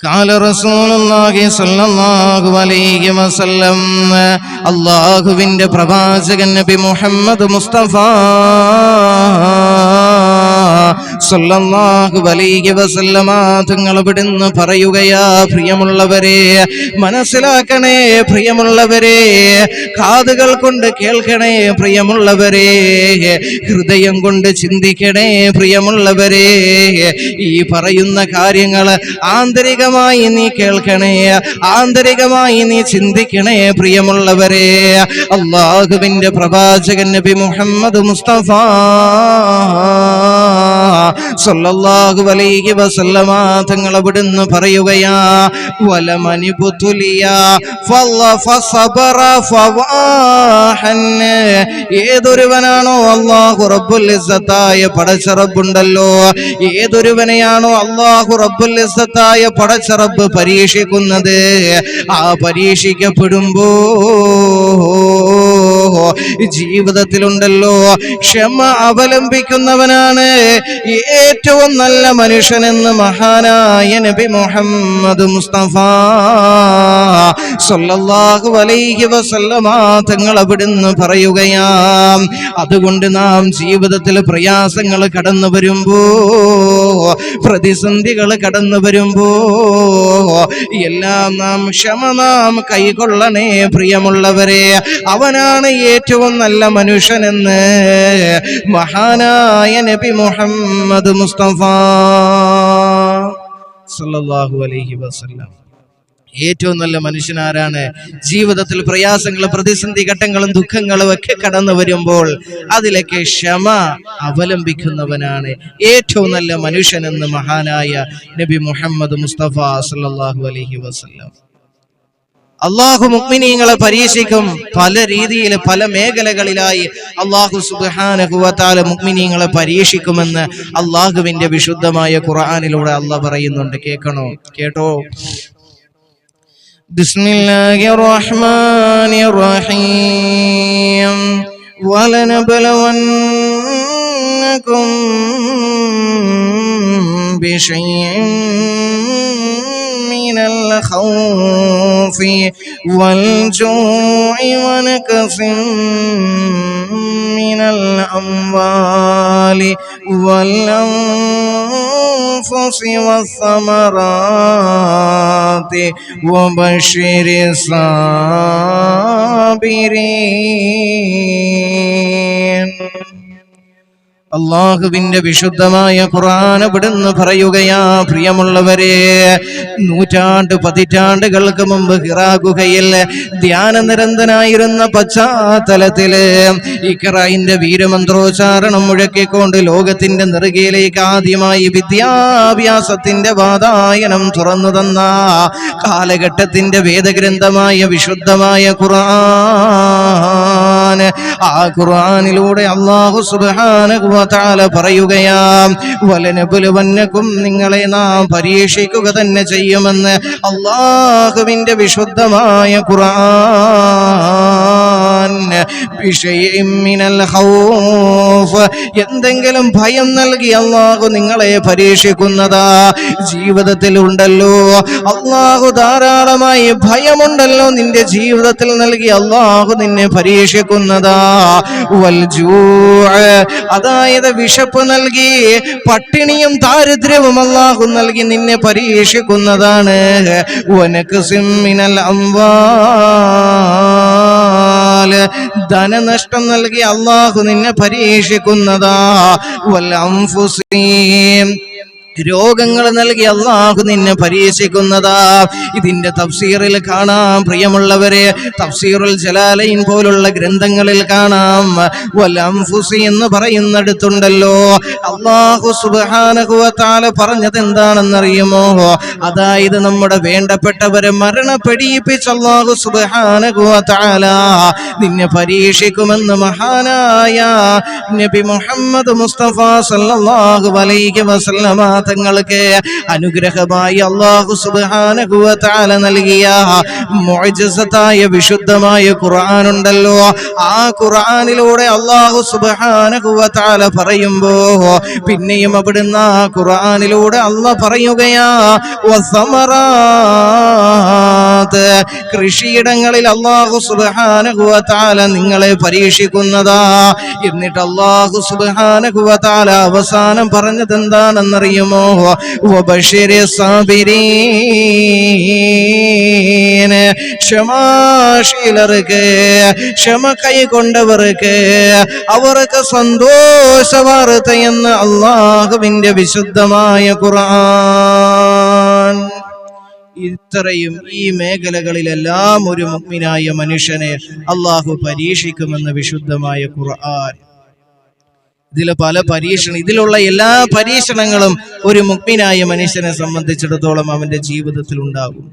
قال رسول الله صلى الله عليه وسلم അള്ളാഹുവിന്റെ പ്രവാചകൻ നബി മുഹമ്മദ് മുസ്തഫ സല്ലല്ലാഹു അലൈഹി വസല്ലമ തങ്ങൾ ഇവിടുന്ന് പറയുകയാ പ്രിയമുള്ളവരെ മനസ്സിലാക്കണേ പ്രിയമുള്ളവരെ കാതുകൾ കൊണ്ട് കേൾക്കണേ പ്രിയമുള്ളവരെ ഹൃദയം കൊണ്ട് ചിന്തിക്കണേ പ്രിയമുള്ളവരെ ഈ പറയുന്ന കാര്യങ്ങൾ ആന്തരികമായി നീ കേൾക്കണേ ആന്തരികമായി നീ ചിന്തിക്കണേ പ്രിയമുള്ളവരെ. അള്ളാഹുവിന്റെ പ്രവാചകൻ നബി മുഹമ്മദ് മുസ്തഫ സല്ലല്ലാഹു അലൈഹി വസല്ലമ തങ്ങൾ അവിടുന്ന് പറയുകയാ വലമനിബുതുലിയ ഫസബറ ഫവാഹൻ. ഏതൊരുവനാണോ അല്ലാഹു റബ്ബുൽ ഇസ്സത്തായ പടച്ച റബ്ബുണ്ടല്ലോ. ഏതൊരുവനെയാണോ അല്ലാഹു റബ്ബുൽ ഇസ്സത്തായ പടച്ച റബ്ബ് പരീക്ഷിക്കുന്നത്? ആ പരീക്ഷിക്കപ്പെടുമ്പോ ജീവിതത്തിലുണ്ടല്ലോ. ക്ഷമ അവലംബിക്കുന്നവനാണ്. ഏറ്റവും നല്ല മനുഷ്യനെന്ന് മഹാനായ നബി മുഹമ്മദ് മുസ്തഫ. സല്ലല്ലാഹു അലൈഹി വസല്ലമ തങ്ങൾ അവിടുന്ന് പറയുകയാം. അതുകൊണ്ട് നാം ജീവിതത്തിൽ പ്രയാസങ്ങൾ കടന്നു വരുമ്പോ പ്രതിസന്ധികൾ കടന്നു വരുമ്പോ എല്ലാം നാം ക്ഷമ നാം കൈകൊള്ളണേ പ്രിയമുള്ളവരെ. അവനാണ് ഏറ്റവും നല്ല മനുഷ്യനെന്ന് മഹാനായ നബി മുഹമ്മദ് മുസ്തഫ സല്ലല്ലാഹു അലൈഹി വസല്ലം. ഏറ്റവും നല്ല മനുഷ്യൻ ആരാണ് ജീവിതത്തിൽ പ്രയാസങ്ങളും പ്രതിസന്ധി ഘട്ടങ്ങളും ദുഃഖങ്ങളും ഒക്കെ കടന്നു വരുമ്പോൾ അതിലൊക്കെ ക്ഷമ അവലംബിക്കുന്നവനാണ്. ഏറ്റവും നല്ല മനുഷ്യനെന്ന് മഹാനായ നബി മുഹമ്മദ് മുസ്തഫ സല്ലല്ലാഹു അലൈഹി വസല്ലം. അള്ളാഹു മുക്മിനീങ്ങളെ പരീക്ഷിക്കും പല രീതിയിൽ പല മേഖലകളിലായി അള്ളാഹു സുബാനഹുവത്താല മുക്മിനീങ്ങളെ പരീക്ഷിക്കുമെന്ന് അള്ളാഹുവിന്റെ വിശുദ്ധമായ ഖുർആാനിലൂടെ അള്ളാഹ് പറയുന്നുണ്ട് കേൾക്കണോ കേട്ടോ بسم الله الرحمن الرحيم ولنبلونكم بشيء من الخوف والجوع ونكس من الأموال والأنفس والثمرات وبشر الصابرين അള്ളാഹുവിന്റെ വിശുദ്ധമായ ഖുർആൻ ഇവിടുന്ന് പറയുകയാ പ്രിയമുള്ളവരെ നൂറ്റാണ്ട് പതിറ്റാണ്ടുകൾക്ക് മുമ്പ് ഹിറാ ഗുഹയിൽ ധ്യാനനിരന്തനായിരുന്ന പശ്ചാത്തലത്തിൽ ഇക്കറായിന്റെ വീരമന്ത്രോച്ചാരണം മുഴക്കിക്കൊണ്ട് ലോകത്തിന്റെ നെറുകയിലേക്ക് ആദ്യമായി വിദ്യാഭ്യാസത്തിന്റെ വാതായനം തുറന്നു തന്ന കാലഘട്ടത്തിന്റെ വേദഗ്രന്ഥമായ വിശുദ്ധമായ ഖുർആൻ. ആ ഖുർആനിലൂടെ അള്ളാഹു സുബ്ഹാനഹു തആല പറയുകയാം. വലനബുലുവന്നക്കും നിങ്ങളെ നാം പരീക്ഷിക്കുക തന്നെ ചെയ്യുമെന്ന് അള്ളാഹുവിന്റെ വിശുദ്ധമായ ഖുർആൻ. എന്തെങ്കിലും ഭയം നൽകി അള്ളാഹു നിങ്ങളെ പരീക്ഷിക്കുന്നതാ. ജീവിതത്തിൽ ഉണ്ടല്ലോ. അള്ളാഹു ധാരാളമായി ഭയമുണ്ടല്ലോ നിന്റെ ജീവിതത്തിൽ നൽകി അള്ളാഹു നിന്നെ പരീക്ഷിക്കുന്നതാ. വൽ ജൂഅ്. അതായത് വിശപ്പ് നൽകി പട്ടിണിയും ദാരിദ്ര്യവും അള്ളാഹു നൽകി നിന്നെ പരീക്ഷിക്കുന്നതാണ്. ഉനക്ക് സിമ്മിനൽ അംവാൽ ധനനഷ്ടം നൽകി അള്ളാഹു നിന്നെ പരീക്ഷിക്കുന്നതാ. വൽ അംഫുസീം രോഗങ്ങൾ നൽകി അള്ളാഹു നിന്നെ പരീക്ഷിക്കുന്നതാ. ഇതിന്റെ തഫ്സീറിൽ കാണാം. പ്രിയമുള്ളവരെ തഫ്സീറുൽ ജലാലയിൻ പോലുള്ള ഗ്രന്ഥങ്ങളിൽ കാണാം. വലംഫുസി എന്ന് പറയുന്നിടത്തുണ്ടല്ലോ. അള്ളാഹു തആല പറഞ്ഞത് എന്താണെന്നറിയുമോ അതായത് നമ്മുടെ വേണ്ടപ്പെട്ടവരെ മരണപ്പെടിയിപ്പിച്ച് അള്ളാഹു തആല നിന്നെ പരീക്ഷിക്കുമെന്ന് മഹാനായ നബി മുഹമ്മദ് മുസ്തഫ സല്ലല്ലാഹു അലൈഹി വസല്ലമ തങ്ങൾക്ക് അനുഗ്രഹമായി അള്ളാഹു സുബ്ഹാനഹു വ തആല നൽകിയ മോജസത്തായ വിശുദ്ധമായ ഖുർആൻ ഉണ്ടല്ലോ ആ ഖുർആനിലൂടെ അള്ളാഹു സുബ്ഹാനഹു വ തആല പറയുമ്പോ പിന്നെയും അവിടുന്ന് ആ ഖുറാനിലൂടെ അല്ല പറയുകയാ കൃഷിയിടങ്ങളിൽ അള്ളാഹു സുബ്ഹാനഹു വ തആല നിങ്ങളെ പരീക്ഷിക്കുന്നതാ. എന്നിട്ട് അള്ളാഹു സുബ്ഹാനഹു വ തആല അവസാനം പറഞ്ഞത് എന്താണെന്നറിയുമോ വബശിരി സാബിരീൻ. ക്ഷമാശീലർക്ക് ക്ഷമ കൈകൊണ്ടവർക്ക് അവർക്ക് സന്തോഷ വാർത്തയെന്ന് അള്ളാഹുവിന്റെ വിശുദ്ധമായ ഖുർആൻ. ഇത്രയും ഈ മേഖലകളിലെല്ലാം ഒരു മുഗ്മിനായ മനുഷ്യനെ അള്ളാഹു പരീക്ഷിക്കുമെന്ന് വിശുദ്ധമായ ഖുർആൻ. ഇതിലെ പല പരീക്ഷണം ഇതിലുള്ള എല്ലാ പരീക്ഷണങ്ങളും ഒരു മുക്മിനായ മനുഷ്യനെ സംബന്ധിച്ചിടത്തോളം അവന്റെ ജീവിതത്തിൽ ഉണ്ടാകും